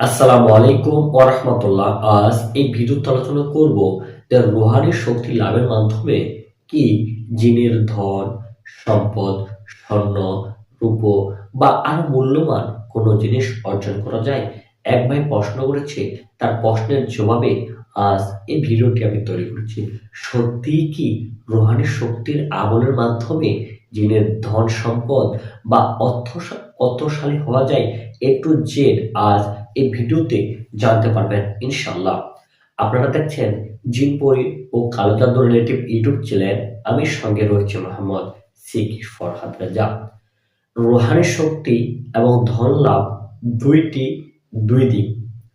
আসসালামু আলাইকুম ওরহমতুল্লাহ আজ এই ভিডিওতে আলোচনা করব যে রুহানি শক্তি লাভের মাধ্যমে কি জিনের ধন, সম্পদ, স্বর্ণ, রূপ বা আর মূল্যবান কোনো জিনিস অর্জন করা যায়? এক ভাই প্রশ্ন করেছে, তার প্রশ্নের জবাবে আজ এই ভিডিওটি আমি তৈরি করছি। সত্যিই কি রুহানি শক্তির আমলের মাধ্যমে জিনের ধন, সম্পদ বা অর্থ অর্থশালী হওয়া যায়? এ টু জেড আজ এই ভিডিওতে জানতে পারবেন ইনশাল্লাহ আপনারা দেখছেন জিনপরি ও কালোচাদর রিলেটিভ ইউটিউব চ্যানেল। আমি সঙ্গে রয়েছে মোহাম্মদ সিক ফরহাদ রাজা। রোহানি শক্তি এবং ধন লাভ দুইটি, দুই দিক।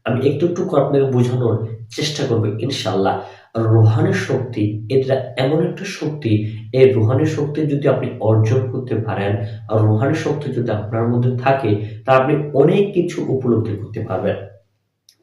আমি একটু একটু করে আপনাকে বোঝানোর চেষ্টা করব ইনশাল্লাহ রোহানি শক্তি এটা এমন একটা শক্তি, এই রোহানি শক্তি যদি আপনি অর্জন করতে পারেন, আর রোহানি শক্তি যদি আপনার মধ্যে থাকে, তা আপনি অনেক কিছু উপলব্ধি করতে পারবেন।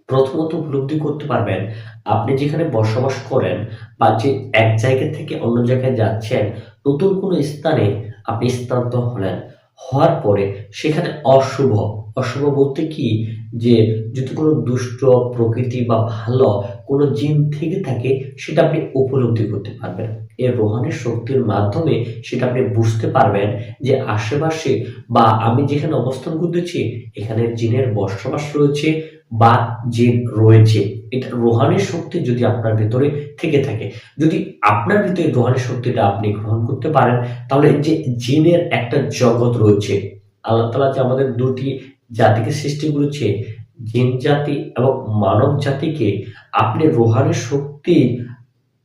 প্রথমত উপলব্ধি করতে পারবেন, আপনি যেখানে বসবাস করেন, বা যে এক জায়গা থেকে অন্য জায়গায় যাচ্ছেন, নতুন কোনো স্থানে আপনি স্থানান্তর হলেন, হওয়ার পরে সেখানে অশুভ অশুভ বলতে কি? যে যদি কোনো দুষ্ট প্রকৃতি বা ভালো কোনো জিন থেকে থাকে, সেটা আপনি উপলব্ধি করতে পারবেন। এই রোহানের শক্তির মাধ্যমে সেটা আপনি বুঝতে পারবেন যে আশেপাশে বা আমি যেখানে অবস্থান করতেছি, এখানে জিনের বসবাস রয়েছে বা জিন রয়েছে। এটা রোহানের শক্তি যদি আপনার ভিতরে থেকে থাকে। যদি আপনার ভিতরে রোহানের শক্তিটা আপনি গ্রহণ করতে পারেন, তাহলে যে জিনের একটা জগৎ রয়েছে, আল্লাহ তালা যে আমাদের দুটি জাতিকে সৃষ্টি করেছে জিন জাতি এবং মানব জাতিকে আপনি রোহানের শক্তি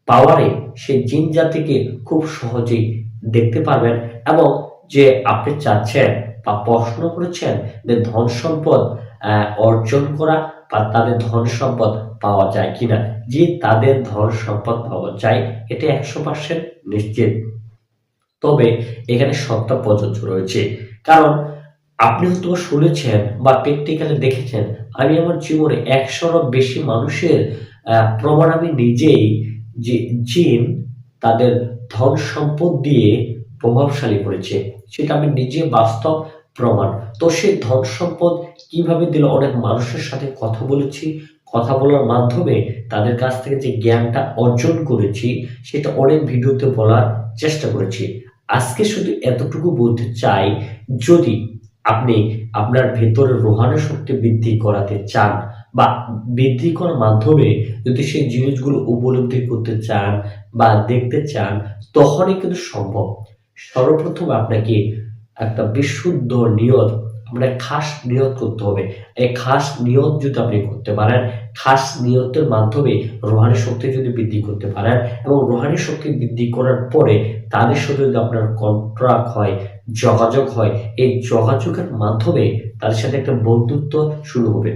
পাওয়ারে সেই জিন জাতিকে খুব সহজেই দেখতে পারবেন এবং যে আপনি চাচ্ছেন বা প্রশ্ন করেছেন যে ধন সম্পদ অর্জন করা বা তাদের ধন সম্পদ পাওয়া যায় কিনা। যে তাদের ধন সম্পদ পাওয়া যায়, এটা একশো পার্সেন্ট নিশ্চিত। তবে এখানে সত্তা প্রযোজ্য রয়েছে। কারণ আপনি হয়তো শুনেছেন বা প্র্যাকটিক্যালি দেখেছেন আমি আমার জীবনে একশোরও বেশি মানুষের প্রমাণ আমি নিজেই যে জিন তাদের ধন সম্পদ দিয়ে প্রভাবশালী করেছে। সেটা আমি নিজে বাস্তব প্রমাণ। তো সেই ধন সম্পদ কীভাবে দিল? অনেক মানুষের সাথে কথা বলেছি। কথা বলার মাধ্যমে তাদের কাছ থেকে যে জ্ঞানটা অর্জন করেছি, সেটা অনেক ভিডিওতে বলার চেষ্টা করেছি। আজকে শুধু এতটুকু বলতে চাই, যদি আপনি আপনার ভেতরে রোহানি শক্তি বৃদ্ধি করাতে চান বা বৃদ্ধি করার মাধ্যমে যদি সেই জিনিসগুলো উপলব্ধি করতে চান বা দেখতে চান, তখনই কিন্তু সম্ভব। সর্বপ্রথম আপনাকে একটা বিশুদ্ধ নিয়ত আপনার খাস নিয়ত করতে হবে। এই খাস নিয়ত যদি আপনি করতে পারেন, খাস নিয়তের মাধ্যমে রোহানি শক্তি যদি বৃদ্ধি করতে পারেন এবং রোহানি শক্তি বৃদ্ধি করার পরে তাদের সাথে যদি আপনার কন্ট্রাক্ট হয়, যোগাযোগ হয়, এই যোগাযোগের মাধ্যমে তাদের সাথে একটা বন্ধুত্ব শুরু হবে।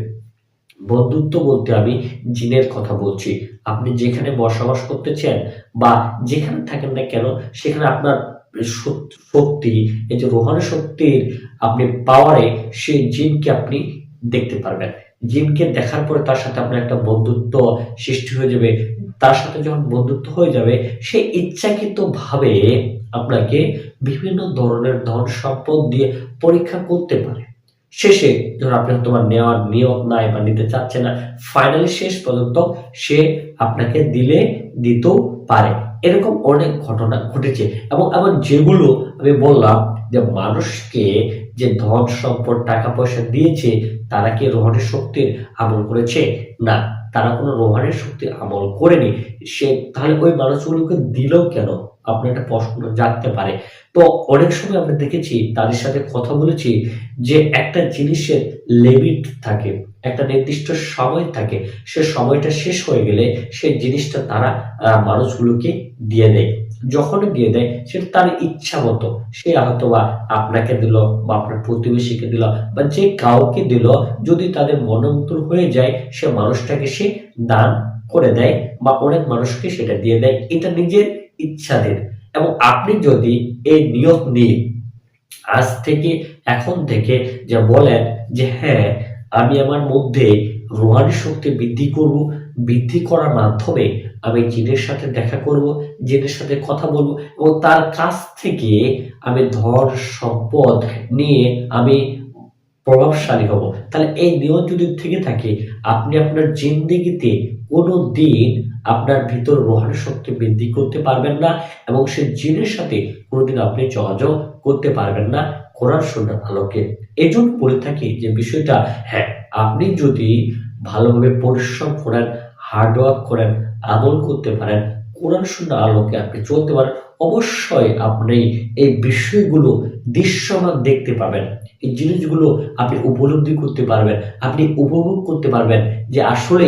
বন্ধুত্ব বলতে আমি জিনের কথা বলছি। আপনি যেখানে বসবাস করতেছেন বা যেখানে থাকেন না কেন, সেখানে আপনার শক্তি এই যে রোহানি শক্তির আপনি পাওয়ারে সেই জিনকে আপনি দেখতে পারবেন। জিনকে দেখার পরে তার সাথে আপনার একটা বন্ধুত্ব সৃষ্টি হয়ে যাবে। তার সাথে যখন বন্ধুত্ব হয়ে যাবে, সে ইচ্ছাকৃত ভাবে আপনাকে বিভিন্ন ধরনের ধন সম্পদ দিয়ে পরীক্ষা করতে পারে। শেষে ধর আপনি তোমার নেওয়ার নিয়ত নাই বা নিতে চাচ্ছে না ফাইনালি শেষ পর্যন্ত সে আপনাকে দিলে, দিতেও পারে। এরকম অনেক ঘটনা ঘটেছে। এবং আবার যেগুলো আমি বললাম যে মানুষকে যে ধন সম্পদ টাকা পয়সা দিয়েছে, তারা কি রোহানের শক্তির আমল করেছে? না, তারা কোনো রোহানের শক্তির আমল করেনি। সে, তাহলে ওই মানুষগুলোকে দিল কেন? আপনি একটা প্রশ্ন জানতে পারে। তো অনেক সময় আমরা দেখেছি, তাদের সাথে কথা বলেছি যে একটা জিনিসের লিমিট থাকে। একটা নির্দিষ্ট সময় থাকে, সে সময়টা শেষ হয়ে গেলে সেই জিনিসটা তারা মানুষগুলোকে দিয়ে দেয়। যখন দিয়ে দেয় সেটা তার ইচ্ছা মতো সে হয়তো বা আপনাকে দিল বা আপনার প্রতিবেশীকে দিল বা যে কাউকে দিল, যদি তাদের মনন্তর হয়ে যায়, সে মানুষটাকে সে দান করে দেয় বা অনেক মানুষকে সেটা দিয়ে দেয়। এটা নিজের ইচ্ছাধীন। এবং আপনি যদি এই নিয়ত নিয়ে আজ থেকে, এখন থেকে যে বলেন যে হ্যাঁ আমি আমার মধ্যে রোহানি শক্তি বৃদ্ধি করব, বৃদ্ধি করার মাধ্যমে আমি জিনের সাথে দেখা করব, জিনের সাথে কথা বলব এবং তার কাছ থেকে আমি ধন, সম্পদ নিয়ে আমি প্রভাবশালী হব। তাহলে এই নিয়ম যদি থেকে থাকে, আপনি আপনার জিন্দিগিতে কোনো দিন আপনার ভিতর রোহানি শক্তি বৃদ্ধি করতে পারবেন না এবং সে জিনের সাথে কোনোদিন আপনি যোগাযোগ করতে পারবেন না। কোরআন শূন্যের আলোকে এই জন্য বলে থাকি যে বিষয়টা হ্যাঁ আপনি যদি ভালোভাবে পরিশ্রম করেন হার্ডওয়ার্ক করেন, আমল করতে পারেন, কোরআন শূন্য আলোকে আপনি চলতে পারেন, অবশ্যই আপনি এই বিষয়গুলো দৃশ্যমান দেখতে পাবেন এই জিনিসগুলো আপনি উপলব্ধি করতে পারবেন, আপনি উপভোগ করতে পারবেন যে আসলে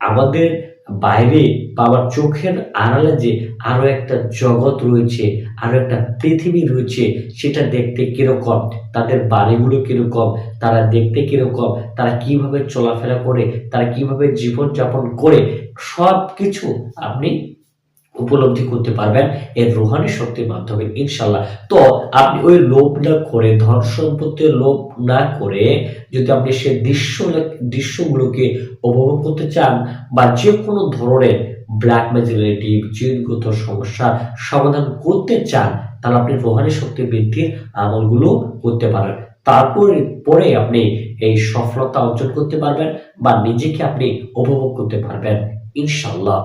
আমাদের বাইরে বাবার চোখের আড়ালে যে আরও একটা জগৎ রয়েছে আরও একটা পৃথিবী রয়েছে, সেটা দেখতে কীরকম, তাদের বাড়িগুলো কীরকম, তারা দেখতে কীরকম, তারা কীভাবে চলাফেরা করে, তারা কীভাবে জীবনযাপন করে সব কিছু আপনি উপলব্ধি করতে পারবেন এর রোহানি শক্তির মাধ্যমে ইনশাল্লাহ তো আপনি ওই লোভ না করে, ধন সম্পত্তির লোভ না করে, যদি আপনি সে দৃশ্য দৃশ্যগুলোকে উপভোগ করতে চান বা যে কোনো ধরনের ব্ল্যাক ম্যাজিলিটি জিনগত সমস্যার সমাধান করতে চান, তাহলে আপনি রোহানি শক্তি বৃদ্ধির আমলগুলো করতে পারেন। তারপরে, পরে আপনি এই সফলতা অর্জন করতে পারবেন বা নিজেকে আপনি উপভোগ করতে পারবেন ইনশাল্লাহ